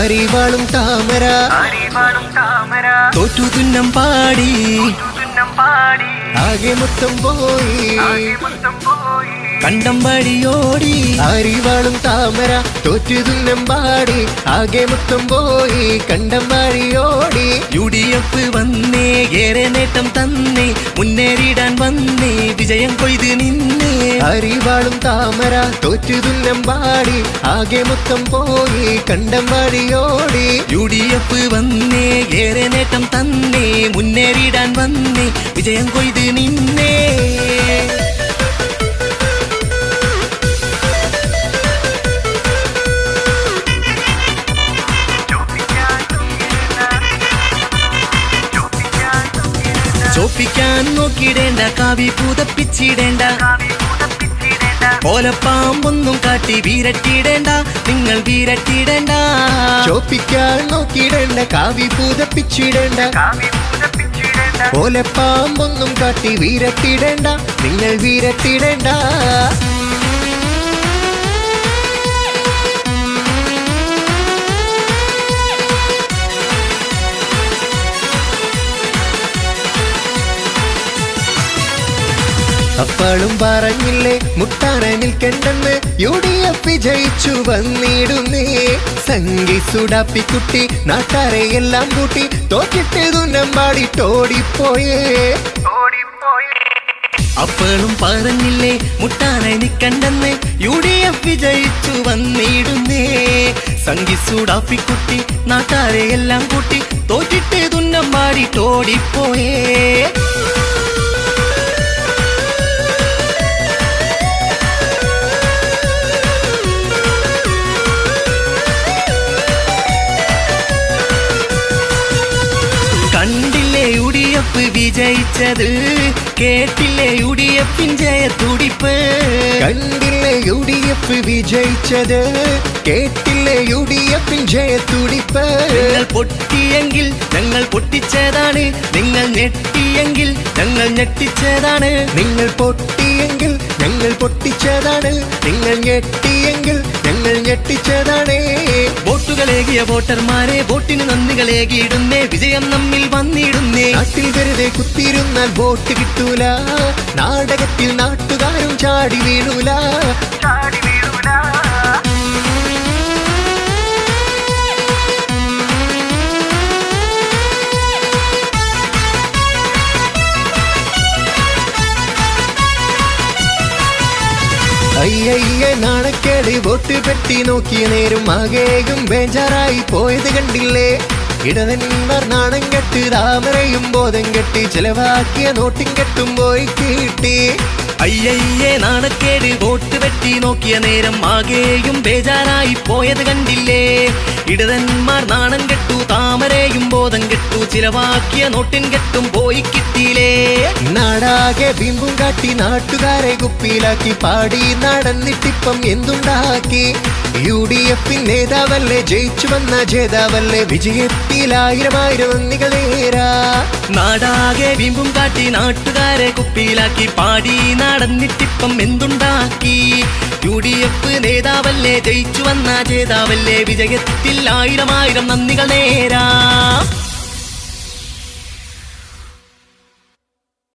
ആരിവാളും താമര. അരിവാളും താമര. തോറ്റു തുന്നം പാടി. തുന്നം പാടി. ആകെ മൊത്തം പോയി. ആകെ മൊത്തം പോയി. കണ്ടം വഴിയോടി ആരിവാളും താമര തോറ്റു തുന്നം പാടി. ആകെ മൊത്തം പോയി കണ്ടം വഴിയോടി യു ഡി എഫ് വന്നേ ഏറെ നേട്ടം തന്നേ മുന്നേറിടാൻ വന്നേ വിജയം കൊയ്ത് നിന്നേ. അരിവാളും താമര തോറ്റു തുന്നം പാടി. ആകെ മൊത്തം പോയി കണ്ടം വഴിയോടി യു ഡി എഫ് വന്നേ ഏറെ നേട്ടം തന്നേ മുന്നേറിടാൻ വന്നേ വിജയം കൊയ്ത് നിന്നേ. നോക്കിയിടണ്ട. നോക്കിടേണ്ട കാവി പൂതപ്പിച്ചിടേണ്ട. ഓലപ്പാമ്പൊന്നും കാട്ടി വീരട്ടിടേണ്ട നിങ്ങൾ വീരട്ടിടേണ്ട ചോപ്പിക്കാൻ നോക്കിടേണ്ട കാവി പൂതപ്പിച്ചിടേണ്ട. ഓലപ്പാമ്പൊന്നും കാട്ടി വീരട്ടിടേണ്ട നിങ്ങൾ വീരട്ടിടേണ്ട അപ്പോഴും പറഞ്ഞില്ലേ മുട്ടാനെ നിൽക്കണ്ടെന്ന്. യു ഡി എഫ് വിജയിച്ചു വന്നിടുന്നേ സംഗി സുടാപ്പിക്കുട്ടി നാട്ടാരെ എല്ലാം കൂട്ടി. തോറ്റിട്ട് നമ്പാടി പാടിട്ടോടിപ്പോയേ. ഓടിപ്പോയി. അപ്പോഴും പറഞ്ഞില്ലേ മുട്ടാനെ നിൽക്കണ്ടെന്ന്. യു ഡി എഫ് വിജയിച്ചു വന്നിടുന്നേ സംഗി സുടാപ്പിക്കുട്ടി നാട്ടാരെ എല്ലാം കൂട്ടി. തോറ്റിട്ട് തുന്നം വിജയിച്ചത്. കേട്ടില്ലേ യു ഡി എഫിൻ ജയത്തുടിപ്പ്? കണ്ടില്ലേ യു ഡി എഫ് വിജയിച്ചത്? കേട്ടില്ലേ യു ഡി എഫിൻ ജയത്തുടിപ്പ്? നിങ്ങൾ പൊട്ടിയെങ്കിൽ ഞങ്ങൾ പൊട്ടിച്ചതാണ്. നിങ്ങൾ ഞെട്ടിയെങ്കിൽ ഞങ്ങൾ ഞെട്ടിച്ചതാണ്. നിങ്ങൾ പൊട്ടിയെങ്കിൽ ഞങ്ങൾ പൊട്ടിച്ചതാണ്. നിങ്ങൾ ഞെട്ടിയെങ്കിൽ ഞങ്ങൾ ഞെട്ടിച്ചതാണ്. വോട്ടുകളേകിയ വോട്ടർമാരെ വോട്ടിന് നന്ദികളേകിയിടുന്നേ. വിജയം നമ്മിൽ വന്നിടുന്നേ. നാട്ടിൽ വെറുതെ കുത്തിയിരുന്നാൽ വോട്ട് കിട്ടൂല. നാടകത്തിൽ നാട്ടുകാരും ചാടി വീഴൂല ചാടി വീഴൂല. അയ്യയ്യ നാണക്കേട്. വോട്ട് പെട്ടി നോക്കിയ നേരും ആകേകും ബേജാറായി പോയത് കണ്ടില്ലേ? ഇടവന്മാർ നാണം കെട്ട് താമരയും ബോധം കെട്ടി ചെലവാക്കിയ നോട്ടും കെട്ടും പോയി കിട്ടി. അയ്യയ്യേ നാണക്കേട്. വോട്ട് പെട്ടി നോക്കിയ നേരം ആകെയും ബേജാറായി പോയത് കണ്ടില്ലേ? ഇടതന്മാർ നാണം കെട്ടു താമരയും ബോധം കെട്ടു ചിലവാക്കിയ നോട്ടിൻ കെട്ടും പോയി കിട്ടിയില്ലേ? നാടാകെ ബിംബും കാട്ടി നാട്ടുകാരെ കുപ്പിയിലാക്കി പാടി നടന്നിട്ടിപ്പം എന്തുണ്ടാക്കി? യു ഡി എഫിൻ നേതാവല്ലേ ജയിച്ചു വന്ന ജേതാവല്ലേ വിജയത്തിൽ ആയിരം ആയിരം നന്ദികളേരാ നാടാകെ ബിംബും കാട്ടി നാട്ടുകാരെ കുപ്പിയിലാക്കി പാടി നടന്നിട്ടിപ്പം എന്തുണ്ടാക്കി? യു ഡി എഫ് നേതാവല്ലേ ജയിച്ചു വന്ന ജേതാവല്ലേ വിജയത്തിൽ ആയിരം ആയിരം നന്ദികൾ നേരാ?